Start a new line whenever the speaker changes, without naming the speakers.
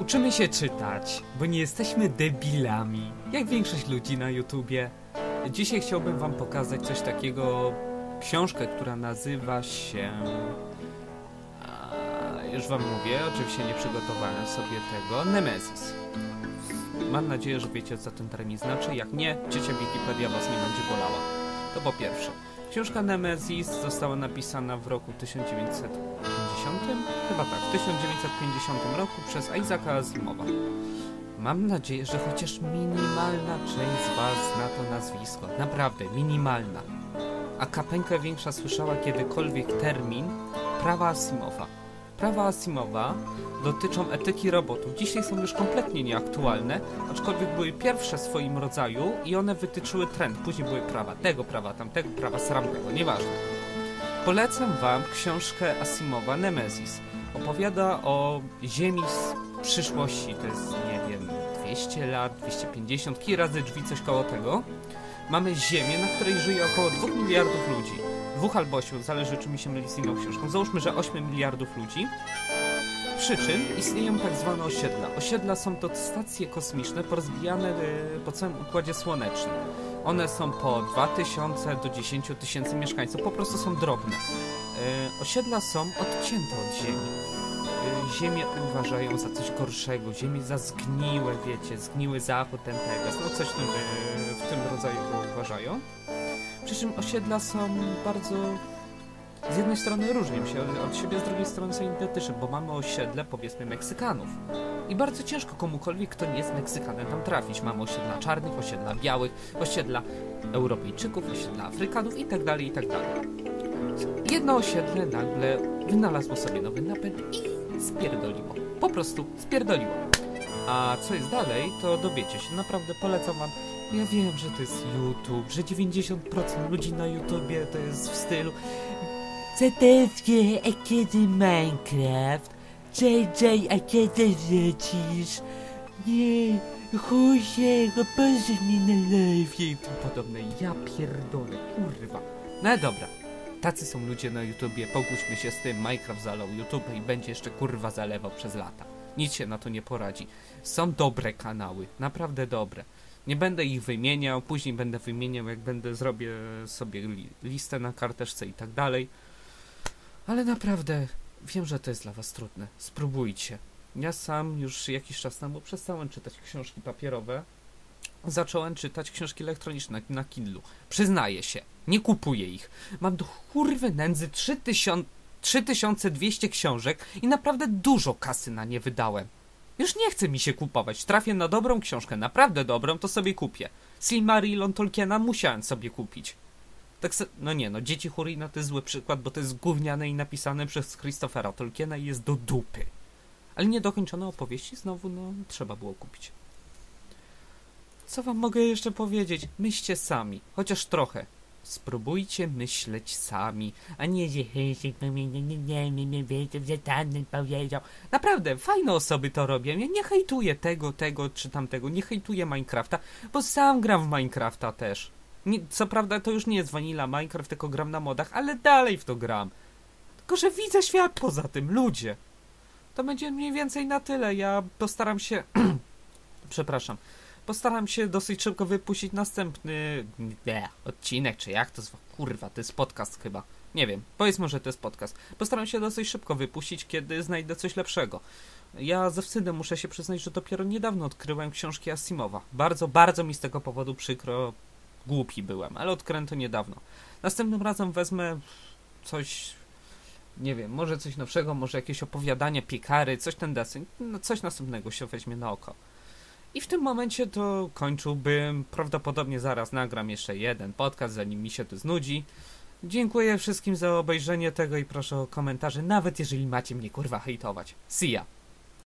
Uczymy się czytać, bo nie jesteśmy debilami, jak większość ludzi na YouTubie. Dzisiaj chciałbym wam pokazać coś takiego, książkę, która nazywa się... A, już wam mówię, oczywiście nie przygotowałem sobie tego, Nemesis. Mam nadzieję, że wiecie co ten termin znaczy, jak nie, ciocia Wikipedia was nie będzie bolała. To po pierwsze. Książka Nemesis została napisana w roku 1950, chyba tak, w 1950 roku przez Isaaca Asimowa. Mam nadzieję, że chociaż minimalna część z Was zna to nazwisko. Naprawdę, minimalna. A kapeńkę większa słyszała kiedykolwiek termin prawa Asimowa. Prawa Asimowa dotyczą etyki robotów. Dzisiaj są już kompletnie nieaktualne, aczkolwiek były pierwsze w swoim rodzaju i one wytyczyły trend. Później były prawa tego, prawa tamtego, prawa sramnego, nieważne. Polecam Wam książkę Asimowa Nemesis. Opowiada o Ziemi z przyszłości, to jest, nie wiem, 200 lat, 250, kilka razy drzwi, coś koło tego. Mamy Ziemię, na której żyje około 2 miliardów ludzi. Dwóch albo 8, zależy czy mi się myli z inną książką. Załóżmy, że 8 miliardów ludzi. Przy czym istnieją tak zwane osiedla. Osiedla są to stacje kosmiczne porozbijane e, po całym Układzie Słonecznym. One są po 2000 do 10 tysięcy mieszkańców, po prostu są drobne. E, osiedla są odcięte od Ziemi. E, Ziemię uważają za coś gorszego, Ziemię za zgniłe, wiecie, zgniły zachód, ten Pegas, no coś w tym, e, w tym rodzaju uważają. Przy czym osiedla są bardzo z jednej strony różnią się od siebie, z drugiej strony są identyczne, bo mamy osiedle, powiedzmy, Meksykanów. I bardzo ciężko komukolwiek, kto nie jest Meksykanem, tam trafić. Mamy osiedla czarnych, osiedla białych, osiedla Europejczyków, osiedla Afrykanów itd., itd. Jedno osiedle nagle wynalazło sobie nowy napęd i spierdoliło. Po prostu spierdoliło. A co jest dalej, to dowiecie się. Naprawdę polecam wam. Ja wiem, że to jest YouTube, że 90% ludzi na YouTubie to jest w stylu
Zadewnie, a kiedy Minecraft? JJ, a kiedy wrócisz? Nie, chuję, pozdrów mnie na live.
i podobne. Ja pierdolę, kurwa. No dobra. Tacy są ludzie na YouTubie, pogódźmy się z tym, Minecraft zalał YouTube i będzie jeszcze kurwa zalewał przez lata. Nic się na to nie poradzi. Są dobre kanały, naprawdę dobre. Nie będę ich wymieniał, później będę wymieniał, jak będę zrobię sobie li listę na karteczce i tak dalej. Ale naprawdę, wiem, że to jest dla was trudne. Spróbujcie. Ja sam już jakiś czas temu przestałem czytać książki papierowe. Zacząłem czytać książki elektroniczne na Kindlu. Przyznaję się, nie kupuję ich. Mam do kurwy nędzy 3000, 3200 książek i naprawdę dużo kasy na nie wydałem. Już nie chce mi się kupować. Trafię na dobrą książkę, naprawdę dobrą, to sobie kupię. Silmarillion Tolkiena musiałem sobie kupić. Tak se... No nie, no Dzieci Hurina to jest zły przykład, bo to jest gówniane i napisane przez Christophera Tolkiena i jest do dupy. Ale niedokończone opowieści znowu, no, trzeba było kupić. Co wam mogę jeszcze powiedzieć? Myślcie sami, chociaż trochę. Spróbujcie myśleć sami, a nie
no powiedział.
Naprawdę, fajne osoby to robią. Ja nie hejtuję tego, tego czy tamtego. Nie hejtuję Minecrafta, bo sam gram w Minecrafta też. Nie, co prawda to już nie jest Vanilla Minecraft, tylko gram na modach, ale dalej w to gram. Tylko, że widzę świat poza tym, ludzie. To będzie mniej więcej na tyle. Ja postaram się... Przepraszam. Postaram się dosyć szybko wypuścić następny nie, odcinek, czy jak to zwa? Kurwa, to jest podcast chyba. Nie wiem, powiedzmy, że to jest podcast. Postaram się dosyć szybko wypuścić, kiedy znajdę coś lepszego. Ja ze wstydem muszę się przyznać, że dopiero niedawno odkryłem książki Asimowa. Bardzo, bardzo mi z tego powodu przykro, głupi byłem, ale odkryłem to niedawno. Następnym razem wezmę coś, nie wiem, może coś nowszego, może jakieś opowiadanie, piekary, coś ten deseń, no coś następnego się weźmie na oko. I w tym momencie to kończyłbym. Prawdopodobnie zaraz nagram jeszcze jeden podcast, zanim mi się to znudzi. Dziękuję wszystkim za obejrzenie tego i proszę o komentarze, nawet jeżeli macie mnie kurwa hejtować. See ya!